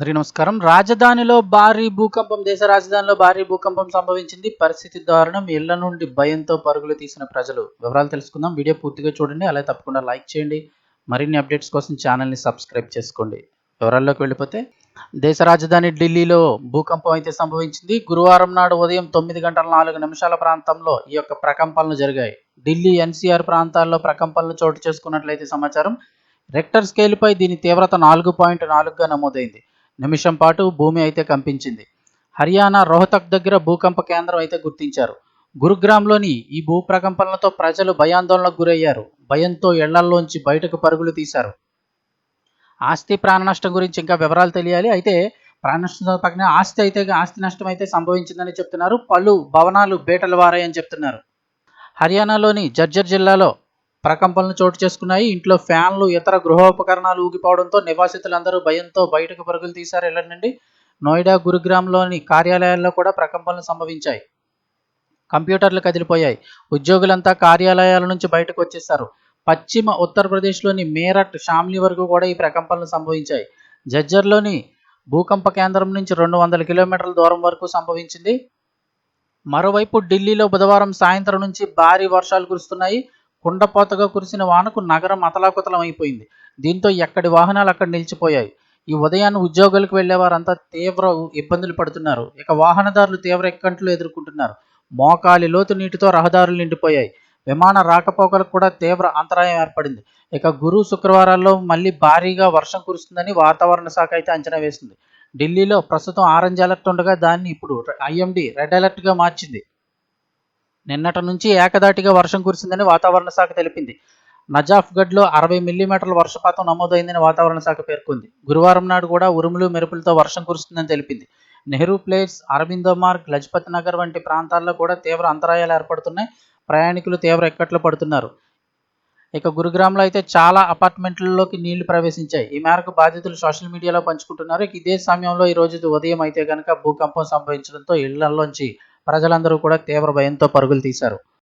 అందరికీ నమస్కారం. రాజధానిలో భారీ భూకంపం దేశ రాజధానిలో భారీ భూకంపం సంభవించింది. పరిస్థితి దారుణం. ఇళ్ళ నుండి భయంతో పరుగులు తీసిన ప్రజలు. వివరాలు తెలుసుకుందాం. వీడియో పూర్తిగా చూడండి. అలాగే తప్పకుండా లైక్ చేయండి. మరిన్ని అప్డేట్స్ కోసం ఛానల్ని సబ్స్క్రైబ్ చేసుకోండి. వివరాల్లోకి వెళ్ళిపోతే దేశ రాజధాని ఢిల్లీలో భూకంపం అయితే సంభవించింది. గురువారం నాడు ఉదయం తొమ్మిది గంటల నాలుగు నిమిషాల ప్రాంతంలో ఈ యొక్క ప్రకంపనలు జరిగాయి. ఢిల్లీ ఎన్సీఆర్ ప్రాంతాల్లో ప్రకంపనలు చోటు చేసుకున్నట్లయితే సమాచారం. రెక్టర్ స్కేల్పై దీని తీవ్రత నాలుగు పాయింట్ నాలుగుగా నమోదైంది. నిమిషం పాటు భూమి అయితే కంపించింది. హర్యానా రోహతక్ దగ్గర భూకంప కేంద్రం అయితే గుర్తించారు. గురుగ్రామ్లోని ఈ భూ ప్రకంపనలతో ప్రజలు భయాందోళనకు గురయ్యారు. భయంతో ఇళ్ళల్లోంచి బయటకు పరుగులు తీశారు. ఆస్తి ప్రాణ నష్టం గురించి ఇంకా వివరాలు తెలియాలి. అయితే ప్రాణ నష్టంతో పక్కన ఆస్తి అయితే ఆస్తి నష్టం అయితే సంభవించిందని చెప్తున్నారు. పలు భవనాలు బేటలు వారాయని చెప్తున్నారు. హర్యానాలోని జర్జర్ జిల్లాలో ప్రకంపనలు చోటు చేసుకున్నాయి. ఇంట్లో ఫ్యాన్లు ఇతర గృహోపకరణాలు ఊగిపోవడంతో నివాసితులందరూ భయంతో బయటకు పరుగులు తీశారు. ఇళ్ళ నుండి నోయిడా గురుగ్రామ్లోని కార్యాలయాల్లో కూడా ప్రకంపనలు సంభవించాయి. కంప్యూటర్లు కదిలిపోయాయి. ఉద్యోగులంతా కార్యాలయాల నుంచి బయటకు వచ్చేశారు. పశ్చిమ ఉత్తరప్రదేశ్లోని మేరట్ షామ్లీ వరకు కూడా ఈ ప్రకంపనలు సంభవించాయి. జజ్జర్లోని భూకంప కేంద్రం నుంచి రెండు వందల కిలోమీటర్ల దూరం వరకు సంభవించింది. మరోవైపు ఢిల్లీలో బుధవారం సాయంత్రం నుంచి భారీ వర్షాలు కురుస్తున్నాయి. కుండపోతగా కురిసిన వానకు నగరం అతలాకుతలం అయిపోయింది. దీంతో ఎక్కడి వాహనాలు అక్కడ నిలిచిపోయాయి. ఈ ఉదయాన్ని ఉద్యోగులకు వెళ్ళే వారంతా తీవ్ర ఇబ్బందులు పడుతున్నారు. ఇక వాహనదారులు తీవ్ర ఎక్కంట్లు ఎదుర్కొంటున్నారు. మోకాలి లోతు నీటితో రహదారులు నిండిపోయాయి. విమాన రాకపోకలకు కూడా తీవ్ర అంతరాయం ఏర్పడింది. ఇక గురు శుక్రవారాల్లో మళ్ళీ భారీగా వర్షం కురుస్తుందని వాతావరణ శాఖ అయితే అంచనా వేసింది. ఢిల్లీలో ప్రస్తుతం ఆరెంజ్ అలర్ట్ ఉండగా దాన్ని ఇప్పుడు ఐఎండి రెడ్ అలర్ట్గా మార్చింది. నిన్నటి నుంచి ఏకదాటిగా వర్షం కురిసిందని వాతావరణ శాఖ తెలిపింది. నజాఫ్గఢ్లో అరవై మిల్లీమీటర్ల వర్షపాతం నమోదైందని వాతావరణ శాఖ పేర్కొంది. గురువారం నాడు కూడా ఉరుములు మెరుపులతో వర్షం కురుస్తుందని తెలిపింది. నెహ్రూ ప్లేస్ అరవిందో మార్గ్ లజపత్ నగర్ వంటి ప్రాంతాల్లో కూడా తీవ్ర అంతరాయాలు ఏర్పడుతున్నాయి. ప్రయాణికులు తీవ్ర ఇక్కట్లు పడుతున్నారు. ఇక గురుగ్రామ్లో అయితే చాలా అపార్ట్మెంట్లలోకి నీళ్ళు ప్రవేశించాయి. ఈ మేరకు బాధితులు సోషల్ మీడియాలో పంచుకుంటున్నారు. ఇక ఇదే సమయంలో ఈ రోజు ఉదయం అయితే కనుక భూకంపం సంభవించడంతో ఇళ్ళలోంచి ప్రజలందరూ కూడా తీవ్ర భయంతో పరుగులు తీశారు.